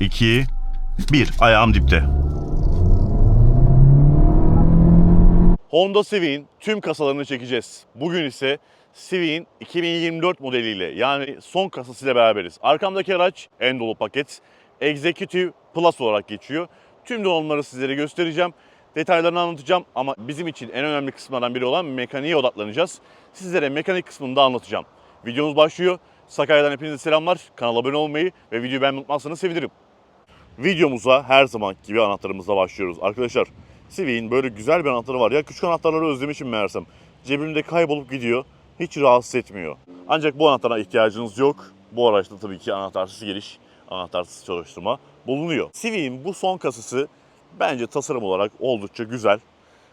2, 1. Ayağım dipte. Honda Civic'in tüm kasalarını çekeceğiz. Bugün ise Civic'in 2024 modeliyle yani son kasasıyla beraberiz. Arkamdaki araç en dolu paket Executive Plus olarak geçiyor. Tüm donanımları sizlere göstereceğim. Detaylarını anlatacağım ama bizim için en önemli kısımlardan biri olan mekaniğe odaklanacağız. Sizlere mekanik kısmını da anlatacağım. Videomuz başlıyor. Sakarya'dan hepinize selamlar. Kanala abone olmayı ve videoyu beğenmeyi unutmazsanız sevinirim. Videomuza her zaman gibi anahtarımızla başlıyoruz. Arkadaşlar Civic'in böyle güzel bir anahtarı var. Ya küçük anahtarları özlemişim meğersem. Cebimde kaybolup gidiyor. Hiç rahatsız etmiyor. Ancak bu anahtara ihtiyacınız yok. Bu araçta tabii ki anahtarsız giriş, anahtarsız çalıştırma bulunuyor. Civic'in bu son kasası bence tasarım olarak oldukça güzel.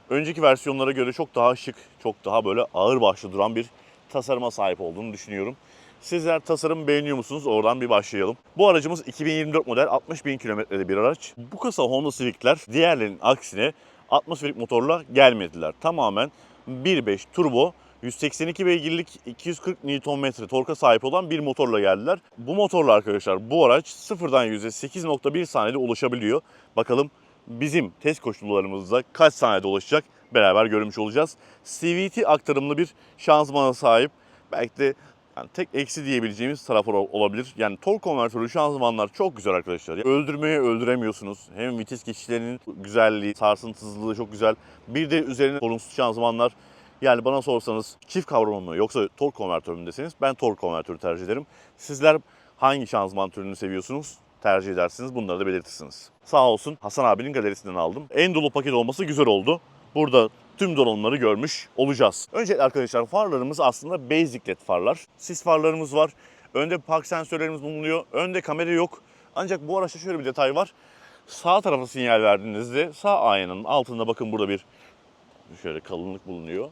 Önceki versiyonlara göre çok daha şık, çok daha böyle ağır başlı duran bir tasarıma sahip olduğunu düşünüyorum. Sizler tasarım beğeniyor musunuz? Oradan bir başlayalım. Bu aracımız 2024 model 60 bin kilometrede bir araç. Bu kasa Honda Civic'ler diğerlerinin aksine atmosferik motorla gelmediler. Tamamen 1.5 turbo 182 beygirlik 240 Nm torka sahip olan bir motorla geldiler. Bu motorla arkadaşlar bu araç sıfırdan 100'e 8.1 saniyede ulaşabiliyor. Bakalım bizim test koşullarımızda kaç saniyede ulaşacak beraber görmüş olacağız. CVT aktarımlı bir şanzımana sahip. Belki de yani tek eksi diyebileceğimiz taraf ol- olabilir. Yani tork konvertörlü şanzımanlar çok güzel arkadaşlar. Ya Öldürmeye öldüremiyorsunuz. Hem vites geçişlerinin güzelliği, sarsıntısızlığı çok güzel. Bir de üzerine sorunsuz şanzımanlar. Yani bana sorsanız çift kavramı mı yoksa tork konvertörü mü deseniz ben tork konvertörü tercih ederim. Sizler hangi şanzıman türünü seviyorsunuz? tercih edersiniz. Bunları da belirtirsiniz. Sağ olsun Hasan abinin galerisinden aldım. En dolu paket olması güzel oldu. Burada tüm donanımları görmüş olacağız. Öncelikle arkadaşlar farlarımız aslında basic led farlar. Sis farlarımız var. Önde park sensörlerimiz bulunuyor. Önde kamera yok. Ancak bu araçta şöyle bir detay var. Sağ tarafa sinyal verdiğinizde sağ aynanın altında bakın burada bir şöyle kalınlık bulunuyor.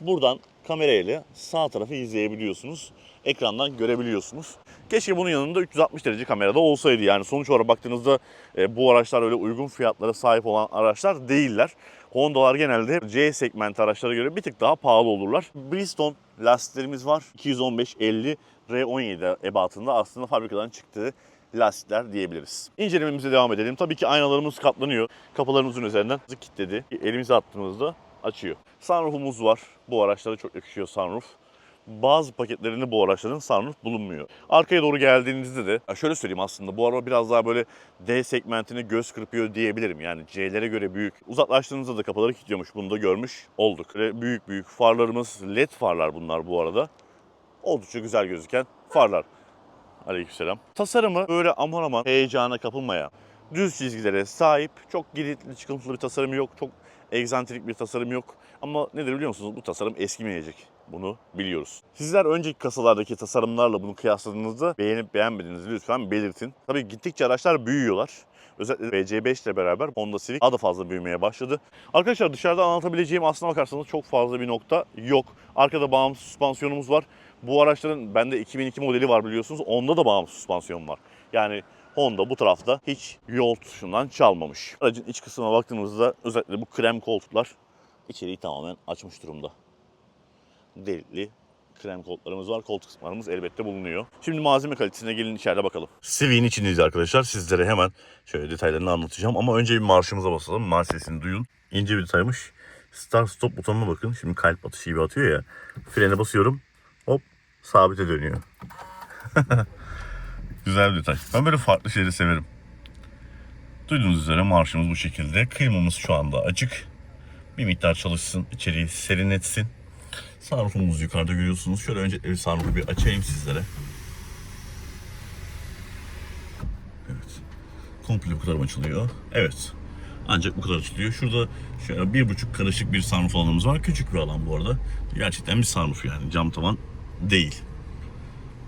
Buradan kamerayla sağ tarafı izleyebiliyorsunuz. Ekrandan görebiliyorsunuz. Keşke bunun yanında 360 derece kamerada olsaydı. Yani sonuç olarak baktığınızda e, bu araçlar öyle uygun fiyatlara sahip olan araçlar değiller. Honda'lar genelde C segment araçlara göre bir tık daha pahalı olurlar. Bridgestone lastiklerimiz var. 215-50 R17 ebatında aslında fabrikadan çıktığı lastikler diyebiliriz. İncelememize devam edelim. Tabii ki aynalarımız katlanıyor. Kapılarımızın üzerinden kilitledi. Elimize attığımızda açıyor. Sunroof'umuz var. Bu araçlara çok yakışıyor sunroof. Bazı paketlerinde bu araçların sunroof bulunmuyor. Arkaya doğru geldiğinizde de şöyle söyleyeyim aslında bu araba biraz daha böyle D segmentine göz kırpıyor diyebilirim. Yani C'lere göre büyük. Uzaklaştığınızda da kapıları kilitliyormuş. Bunu da görmüş olduk. Ve büyük büyük farlarımız led farlar bunlar bu arada. Oldukça güzel gözüken farlar. Aleykümselam. Tasarımı böyle aman aman heyecana kapılmaya, düz çizgilere sahip, çok giritli çıkıntılı bir tasarım yok, çok egzantrik bir tasarım yok. Ama nedir biliyor musunuz? Bu tasarım eskimeyecek. Bunu biliyoruz. Sizler önceki kasalardaki tasarımlarla bunu kıyasladığınızda beğenip beğenmediğinizi lütfen belirtin. Tabii gittikçe araçlar büyüyorlar. Özellikle BC5 ile beraber Honda Civic daha da fazla büyümeye başladı. Arkadaşlar dışarıda anlatabileceğim aslına bakarsanız çok fazla bir nokta yok. Arkada bağımsız süspansiyonumuz var. Bu araçların bende 2002 modeli var biliyorsunuz. Onda da bağımsız süspansiyon var. Yani Honda bu tarafta hiç yol tuşundan çalmamış. Aracın iç kısmına baktığımızda özellikle bu krem koltuklar içeriği tamamen açmış durumda. Delikli krem koltuklarımız var. Koltuk kısımlarımız elbette bulunuyor. Şimdi malzeme kalitesine gelin içeride bakalım. Civic'in içindeyiz arkadaşlar. Sizlere hemen şöyle detaylarını anlatacağım. Ama önce bir marşımıza basalım. Marş sesini duyun. İnce bir detaymış. Start stop butonuna bakın. Şimdi kalp atışı gibi atıyor ya. Frene basıyorum. Hop sabite dönüyor. Güzel bir detay. Ben böyle farklı şeyleri severim. Duyduğunuz üzere marşımız bu şekilde. Klimamız şu anda açık. Bir miktar çalışsın, içeriği serinletsin. Sunroof'umuzu yukarıda görüyorsunuz. Şöyle önce bir sunroof'u bir açayım sizlere. Evet. Komple bu kadar açılıyor? Evet. Ancak bu kadar açılıyor. Şurada şöyle bir buçuk karışık bir sunroof alanımız var. Küçük bir alan bu arada. Gerçekten bir sunroof yani. Cam tavan değil.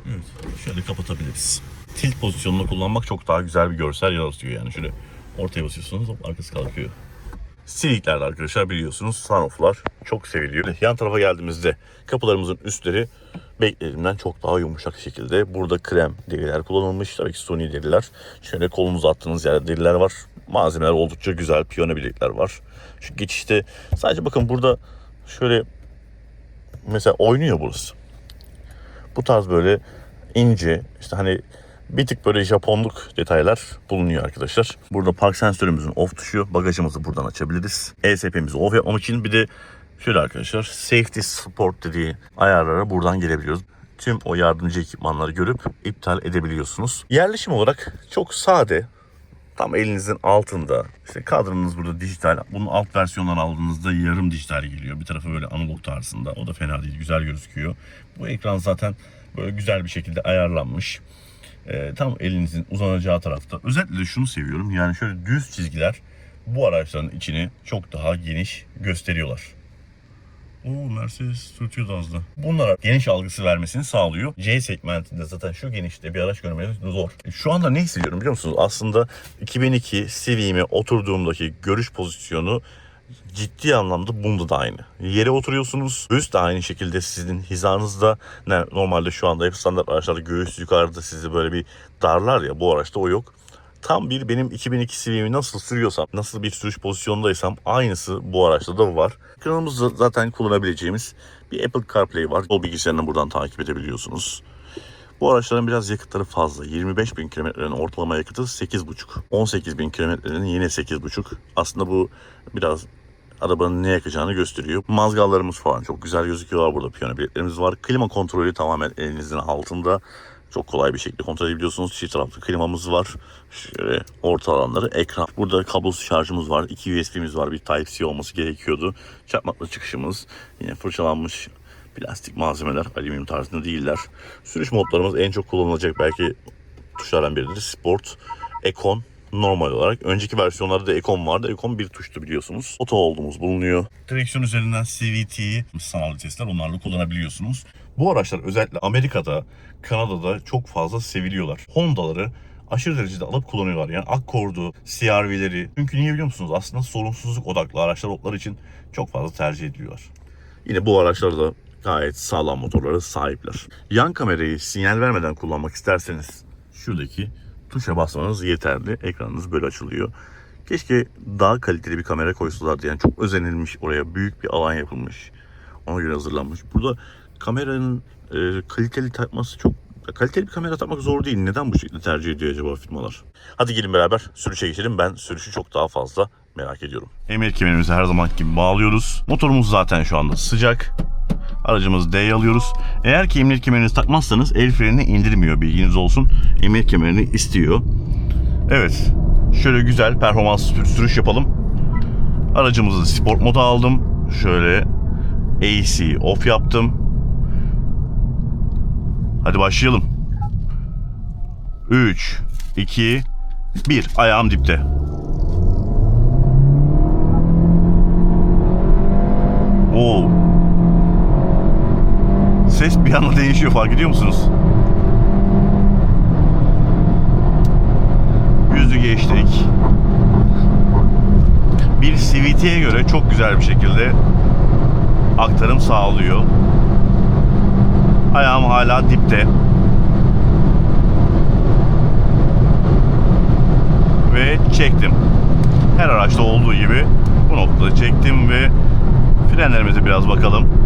Evet. Şöyle kapatabiliriz. Tilt pozisyonunu kullanmak çok daha güzel bir görsel yaratıyor yani. Şöyle ortaya basıyorsunuz hop arkası kalkıyor. Civic'lerde arkadaşlar biliyorsunuz sunrooflar çok seviliyor. Yan tarafa geldiğimizde kapılarımızın üstleri beklediğimden çok daha yumuşak şekilde. Burada krem deriler kullanılmış. Tabii ki Sony deriler. Şöyle kolunuza attığınız yerde deriler var. Malzemeler oldukça güzel. Piyano bilekler var. Şu geçişte sadece bakın burada şöyle mesela oynuyor burası. Bu tarz böyle ince işte hani Bir tık böyle Japonluk detaylar bulunuyor arkadaşlar. Burada park sensörümüzün off tuşu. Bagajımızı buradan açabiliriz. ESP'mizi off yapmam için bir de şöyle arkadaşlar safety support dediği ayarlara buradan gelebiliyoruz. Tüm o yardımcı ekipmanları görüp iptal edebiliyorsunuz. Yerleşim olarak çok sade, tam elinizin altında. İşte kadranız burada dijital. Bunun alt versiyonları aldığınızda yarım dijital geliyor. Bir tarafı böyle analog tarzında. O da fena değil. Güzel gözüküyor. Bu ekran zaten böyle güzel bir şekilde ayarlanmış. Ee, tam elinizin uzanacağı tarafta. Özellikle şunu seviyorum. Yani şöyle düz çizgiler bu araçların içini çok daha geniş gösteriyorlar. Oo Mercedes sürtüyordu az da. Bunlara geniş algısı vermesini sağlıyor. C segmentinde zaten şu genişte bir araç görmeniz zor. Şu anda ne hissediyorum biliyor musunuz? Aslında 2002 Civic'ime oturduğumdaki görüş pozisyonu ciddi anlamda bunda da aynı. Yere oturuyorsunuz. Göğüs de aynı şekilde sizin hizanızda. Normalde şu anda hep standart araçlarda göğüs yukarıda sizi böyle bir darlar ya. Bu araçta o yok. Tam bir benim 2002 Civic'imi nasıl sürüyorsam, nasıl bir sürüş pozisyonundaysam aynısı bu araçta da var. Ekranımızda zaten kullanabileceğimiz bir Apple CarPlay var. O bilgisayarını buradan takip edebiliyorsunuz. Bu araçların biraz yakıtları fazla. 25 bin kilometrenin ortalama yakıtı 8,5. 18 bin kilometrenin yine 8,5. Aslında bu biraz arabanın ne yakacağını gösteriyor. Mazgallarımız falan çok güzel gözüküyorlar burada. Piyano biletlerimiz var. Klima kontrolü tamamen elinizin altında. Çok kolay bir şekilde kontrol edebiliyorsunuz. Çift taraflı klimamız var. Şöyle orta alanları ekran. Burada kablosuz şarjımız var. İki USB'miz var. Bir Type-C olması gerekiyordu. Çakmaklı çıkışımız. Yine fırçalanmış plastik malzemeler. Alüminyum tarzında değiller. Sürüş modlarımız en çok kullanılacak belki tuşlardan biridir. Sport, Econ, normal olarak. Önceki versiyonlarda da Econ vardı. Econ bir tuştu biliyorsunuz. Oto olduğumuz bulunuyor. Direksiyon üzerinden CVT sanal vitesler onlarla kullanabiliyorsunuz. Bu araçlar özellikle Amerika'da, Kanada'da çok fazla seviliyorlar. Honda'ları aşırı derecede alıp kullanıyorlar. Yani Accord'u, CR-V'leri. Çünkü niye biliyor musunuz? Aslında sorunsuzluk odaklı araçlar otlar için çok fazla tercih ediliyorlar. Yine bu araçlar da gayet sağlam motorlara sahipler. Yan kamerayı sinyal vermeden kullanmak isterseniz şuradaki tuşa basmanız yeterli. Ekranınız böyle açılıyor. Keşke daha kaliteli bir kamera koysalardı. Yani çok özenilmiş oraya büyük bir alan yapılmış. Ona göre hazırlanmış. Burada kameranın e, kaliteli takması çok kaliteli bir kamera takmak zor değil. Neden bu şekilde tercih ediyor acaba firmalar? Hadi gelin beraber sürüşe geçelim. Ben sürüşü çok daha fazla merak ediyorum. Emniyet kemerimizi her zaman gibi bağlıyoruz. Motorumuz zaten şu anda sıcak. Aracımızı D'ye alıyoruz. Eğer ki emniyet kemerinizi takmazsanız el frenini indirmiyor bilginiz olsun. Emniyet kemerini istiyor. Evet. Şöyle güzel performans sürüş yapalım. Aracımızı sport moda aldım. Şöyle AC off yaptım. Hadi başlayalım. 3, 2, 1. Ayağım dipte. Oo. Ses bir anda değişiyor fark ediyor musunuz? Yüzü geçtik. Bir CVT'ye göre çok güzel bir şekilde aktarım sağlıyor. Ayağım hala dipte. Ve çektim. Her araçta olduğu gibi bu noktada çektim ve frenlerimize biraz bakalım.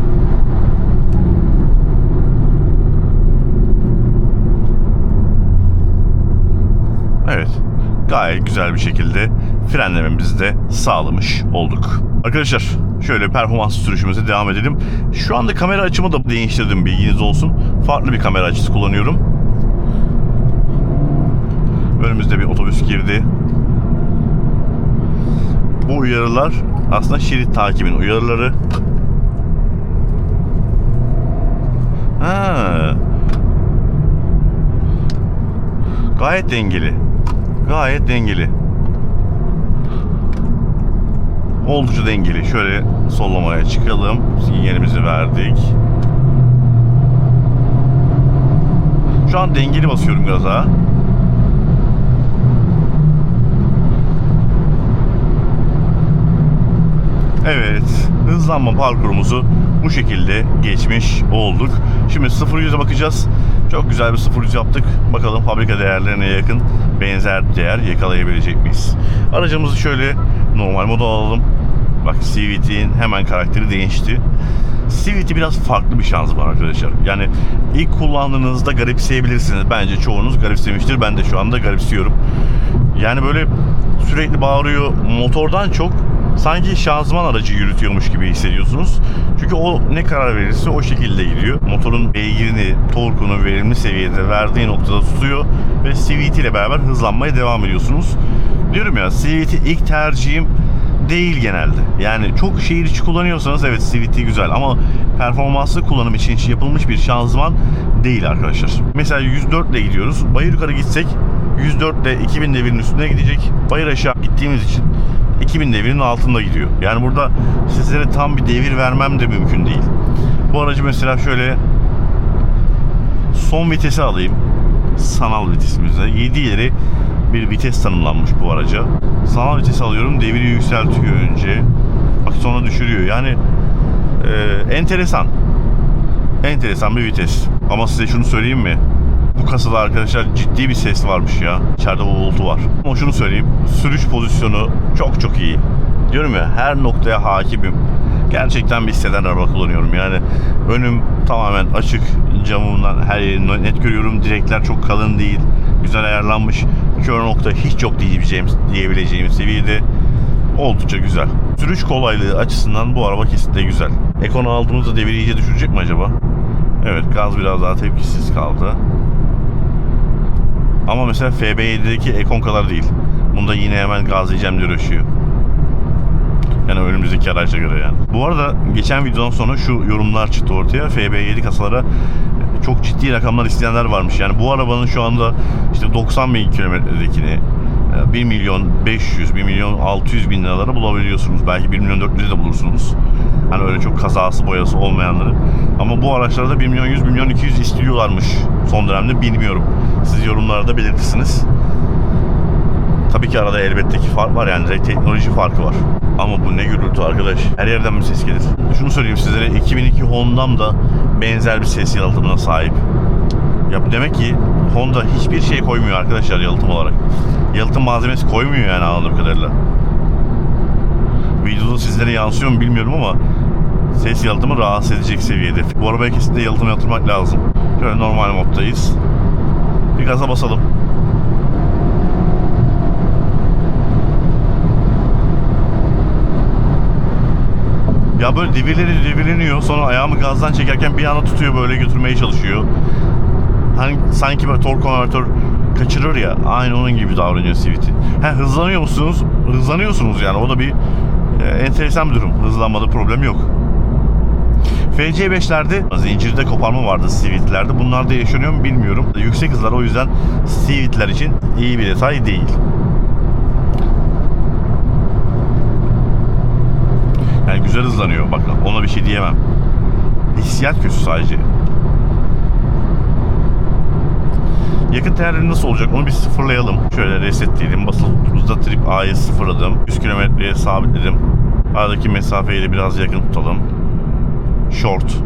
Evet. Gayet güzel bir şekilde frenlememizi de sağlamış olduk. Arkadaşlar şöyle performans sürüşümüze devam edelim. Şu anda kamera açımı da değiştirdim bilginiz olsun. Farklı bir kamera açısı kullanıyorum. Önümüzde bir otobüs girdi. Bu uyarılar aslında şerit takibin uyarıları. Ha. Gayet dengeli. Gayet dengeli. Oldukça dengeli. Şöyle sollamaya çıkalım. Sinyalimizi verdik. Şu an dengeli basıyorum gaza. Evet, hızlanma parkurumuzu bu şekilde geçmiş olduk. Şimdi 0-100'e bakacağız. Çok güzel bir 0-100 yaptık. Bakalım fabrika değerlerine yakın benzer değer yakalayabilecek miyiz? Aracımızı şöyle normal moda alalım. Bak CVT'nin hemen karakteri değişti. CVT biraz farklı bir şanzıman arkadaşlar. Yani ilk kullandığınızda garipseyebilirsiniz. Bence çoğunuz garipsemiştir. Ben de şu anda garipsiyorum. Yani böyle sürekli bağırıyor. Motordan çok sanki şanzıman aracı yürütüyormuş gibi hissediyorsunuz. Çünkü o ne karar verirse o şekilde gidiyor. Motorun beygirini, torkunu verimli seviyede verdiği noktada tutuyor ve CVT ile beraber hızlanmaya devam ediyorsunuz. Diyorum ya CVT ilk tercihim değil genelde. Yani çok şehir içi kullanıyorsanız evet CVT güzel ama performanslı kullanım için yapılmış bir şanzıman değil arkadaşlar. Mesela 104 ile gidiyoruz. Bayır yukarı gitsek 104 ile 2000 devirin üstüne gidecek. Bayır aşağı gittiğimiz için 2000 devirin altında gidiyor. Yani burada sizlere tam bir devir vermem de mümkün değil. Bu aracı mesela şöyle son vitesi alayım. Sanal vitesimizde. 7 ileri bir vites tanımlanmış bu araca. Sanal vitesi alıyorum. Deviri yükseltiyor önce. Bak sonra düşürüyor. Yani e, enteresan. Enteresan bir vites. Ama size şunu söyleyeyim mi? Bu kasada arkadaşlar ciddi bir ses varmış ya. İçeride uğultu var. Ama şunu söyleyeyim. Sürüş pozisyonu çok çok iyi. Diyorum ya her noktaya hakimim. Gerçekten bir hisseden araba kullanıyorum. Yani önüm tamamen açık. Camımdan her yeri net görüyorum. Direkler çok kalın değil. Güzel ayarlanmış. Kör nokta hiç yok diyebileceğim, diyebileceğim seviyede oldukça güzel. Sürüş kolaylığı açısından bu araba kesinlikle güzel. Ekonu aldığımızda deviri iyice düşürecek mi acaba? Evet gaz biraz daha tepkisiz kaldı. Ama mesela FB7'deki Ekon kadar değil. Bunda yine hemen gazlayacağım diye uğraşıyor. Yani önümüzdeki araca göre yani. Bu arada geçen videodan sonra şu yorumlar çıktı ortaya. FB7 kasalara çok ciddi rakamlar isteyenler varmış. Yani bu arabanın şu anda işte 90 bin kilometredekini 1 milyon 500, 1 milyon 600 bin liralara bulabiliyorsunuz. Belki 1 milyon 400 de bulursunuz. Hani öyle çok kazası boyası olmayanları. Ama bu araçlarda 1 milyon 100, 1 milyon 200 istiyorlarmış son dönemde bilmiyorum. Siz yorumlarda belirtirsiniz. Tabii ki arada elbette ki fark var yani teknoloji farkı var. Ama bu ne gürültü arkadaş. Her yerden bir ses gelir. Şunu söyleyeyim sizlere 2002 Honda'm da benzer bir ses yalıtımına sahip. Ya demek ki Honda hiçbir şey koymuyor arkadaşlar yalıtım olarak. Yalıtım malzemesi koymuyor yani anladığım kadarıyla. Videoda sizlere yansıyor mu bilmiyorum ama ses yalıtımı rahatsız edecek seviyede. Bu arabaya kesinlikle yalıtım yaptırmak lazım. Şöyle normal moddayız. Bir gaza basalım. Ya böyle devirleri devirleniyor. Sonra ayağımı gazdan çekerken bir anda tutuyor böyle götürmeye çalışıyor. Hani sanki böyle tork konvertör kaçırır ya. Aynı onun gibi davranıyor CVT. Ha hızlanıyor musunuz? Hızlanıyorsunuz yani. O da bir e, enteresan bir durum. Hızlanmada problem yok. FC5'lerde zincirde koparma vardı CVT'lerde. Bunlarda yaşanıyor mu bilmiyorum. Yüksek hızlar o yüzden CVT'ler için iyi bir detay değil. Yani güzel hızlanıyor. Bak ona bir şey diyemem. Hissiyat kötü sadece. Yakıt değerleri nasıl olacak onu bir sıfırlayalım. Şöyle resetleyelim. Basılı trip A'yı sıfırladım. 100 kilometreye sabitledim. Aradaki mesafeyi de biraz yakın tutalım. Short.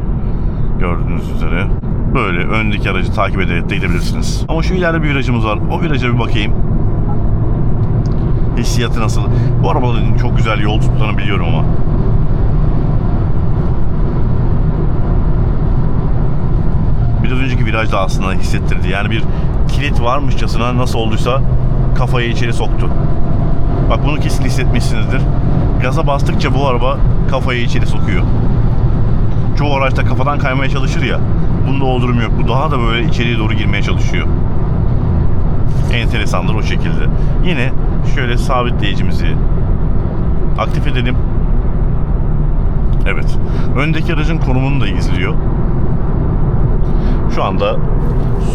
Gördüğünüz üzere. Böyle öndeki aracı takip ederek de gidebilirsiniz. Ama şu ileride bir virajımız var. O viraja bir bakayım. Hissiyatı nasıl? Bu arabaların çok güzel yol tuttuğunu biliyorum ama. Biraz önceki virajda aslında hissettirdi. Yani bir kilit varmışçasına nasıl olduysa kafayı içeri soktu. Bak bunu kesin hissetmişsinizdir. Gaza bastıkça bu araba kafayı içeri sokuyor. Çoğu araçta kafadan kaymaya çalışır ya. Bunda o durum yok. Bu daha da böyle içeriye doğru girmeye çalışıyor. Enteresandır o şekilde. Yine şöyle sabitleyicimizi aktif edelim. Evet. Öndeki aracın konumunu da izliyor. Şu anda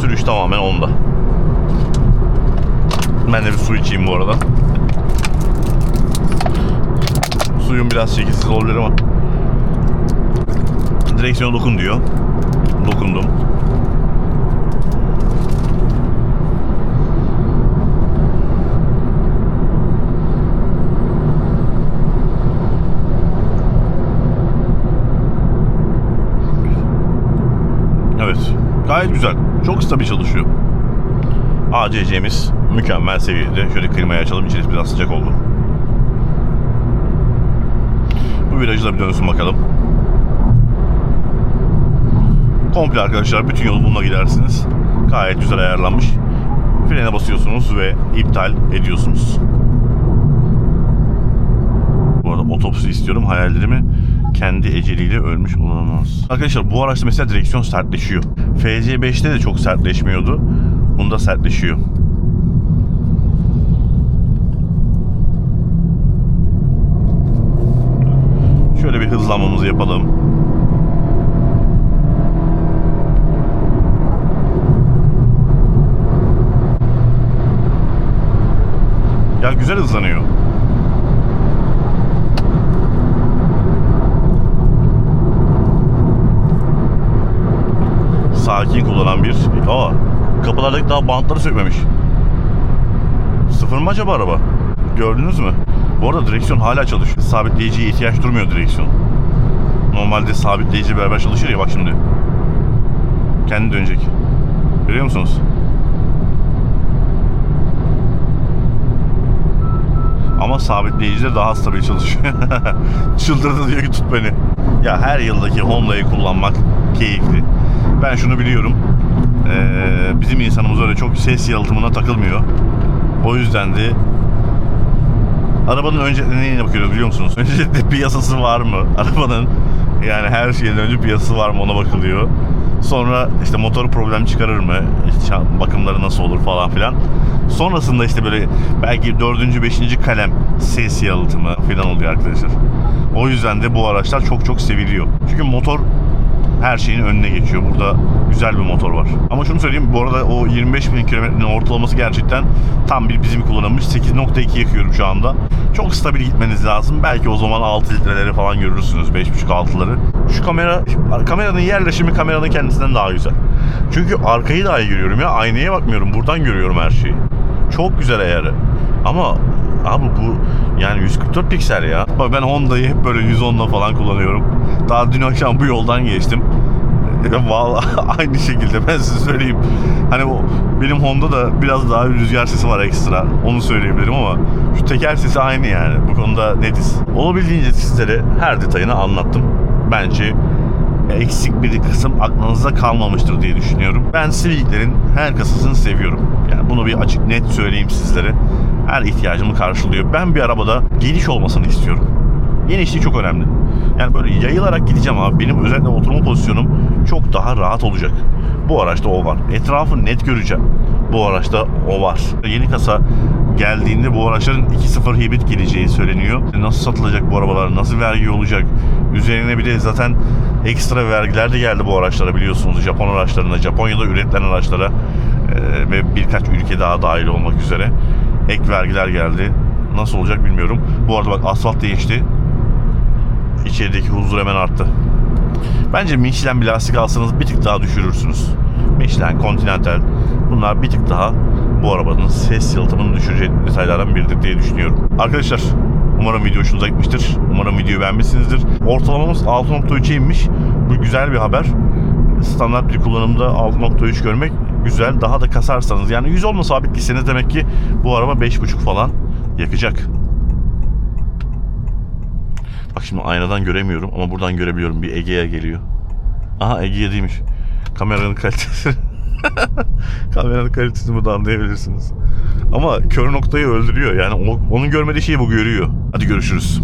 sürüş tamamen onda. Ben de bir su içeyim bu arada. Suyun biraz şekilsiz olabilir ama. Direksiyona dokun diyor. Dokundum. Evet. Gayet güzel. Çok stabil çalışıyor. ACC'miz mükemmel seviyede. Şöyle klimayı açalım. İçerisi biraz sıcak oldu. Bu virajı da bir dönsün bakalım. Komple arkadaşlar bütün yolu bununla gidersiniz. Gayet güzel ayarlanmış. Frene basıyorsunuz ve iptal ediyorsunuz. Bu arada otopsi istiyorum. Hayallerimi kendi eceliyle ölmüş olamaz. Arkadaşlar bu araçta mesela direksiyon sertleşiyor. FC5'te de çok sertleşmiyordu. Bunda sertleşiyor. Şöyle bir hızlanmamızı yapalım. Ya güzel hızlanıyor. Sakin kullanan bir... Aa, kapılardaki daha bantları sökmemiş. Sıfır mı acaba araba? Gördünüz mü? Bu arada direksiyon hala çalışıyor. Sabitleyiciye ihtiyaç durmuyor direksiyon. Normalde sabitleyici beraber çalışır ya bak şimdi. Kendi dönecek. Görüyor musunuz? Ama sabitleyici de daha stabil çalışıyor. Çıldırdı diyor ki tut beni. Ya her yıldaki Honda'yı kullanmak keyifli. Ben şunu biliyorum. Ee, bizim insanımız öyle çok ses yalıtımına takılmıyor. O yüzden de arabanın önce neyine bakıyoruz biliyor musunuz? Öncelikle piyasası var mı? Arabanın yani her şeyden önce piyasası var mı ona bakılıyor. Sonra işte motor problem çıkarır mı? İşte bakımları nasıl olur falan filan. Sonrasında işte böyle belki dördüncü, beşinci kalem ses yalıtımı falan oluyor arkadaşlar. O yüzden de bu araçlar çok çok seviliyor. Çünkü motor her şeyin önüne geçiyor. Burada güzel bir motor var. Ama şunu söyleyeyim bu arada o 25 bin kilometrenin ortalaması gerçekten tam bir bizim kullanılmış. 8.2 yakıyorum şu anda. Çok stabil gitmeniz lazım. Belki o zaman 6 litreleri falan görürsünüz. 5.5-6'ları. Şu kamera, kameranın yerleşimi kameranın kendisinden daha güzel. Çünkü arkayı daha iyi görüyorum ya. Aynaya bakmıyorum. Buradan görüyorum her şeyi. Çok güzel ayarı. Ama abi bu yani 144 piksel ya. Ben Honda'yı hep böyle 110'la falan kullanıyorum. Daha dün akşam bu yoldan geçtim. Vallahi aynı şekilde ben size söyleyeyim. Hani o benim Honda da biraz daha rüzgar sesi var ekstra. Onu söyleyebilirim ama şu teker sesi aynı yani. Bu konuda netiz. Olabildiğince sizlere her detayını anlattım. Bence eksik bir kısım aklınızda kalmamıştır diye düşünüyorum. Ben Civic'lerin her kasasını seviyorum. Yani bunu bir açık net söyleyeyim sizlere. Her ihtiyacımı karşılıyor. Ben bir arabada geniş olmasını istiyorum. Genişliği çok önemli. Yani böyle yayılarak gideceğim abi. Benim özellikle oturma pozisyonum çok daha rahat olacak. Bu araçta o var. Etrafı net göreceğim. Bu araçta o var. Yeni kasa geldiğinde bu araçların 2.0 hibrit geleceği söyleniyor. Nasıl satılacak bu arabalar? Nasıl vergi olacak? Üzerine bir de zaten ekstra vergiler de geldi bu araçlara biliyorsunuz. Japon araçlarına, Japonya'da üretilen araçlara ve birkaç ülke daha dahil olmak üzere ek vergiler geldi. Nasıl olacak bilmiyorum. Bu arada bak asfalt değişti. İçerideki huzur hemen arttı. Bence Michelin bir lastik alsanız bir tık daha düşürürsünüz. Michelin, Continental bunlar bir tık daha bu arabanın ses yalıtımını düşürecek detaylardan biridir diye düşünüyorum. Arkadaşlar umarım video hoşunuza gitmiştir. Umarım videoyu beğenmişsinizdir. Ortalamamız 6.3'e inmiş. Bu güzel bir haber. Standart bir kullanımda 6.3 görmek güzel. Daha da kasarsanız yani 100 olma sabit gitseniz demek ki bu araba 5.5 falan yakacak. Bak şimdi aynadan göremiyorum ama buradan görebiliyorum. Bir Egea geliyor. Aha Egea değilmiş. Kameranın kalitesi. Kameranın kalitesini burada anlayabilirsiniz. Ama kör noktayı öldürüyor. Yani onun görmediği şeyi bu görüyor. Hadi görüşürüz.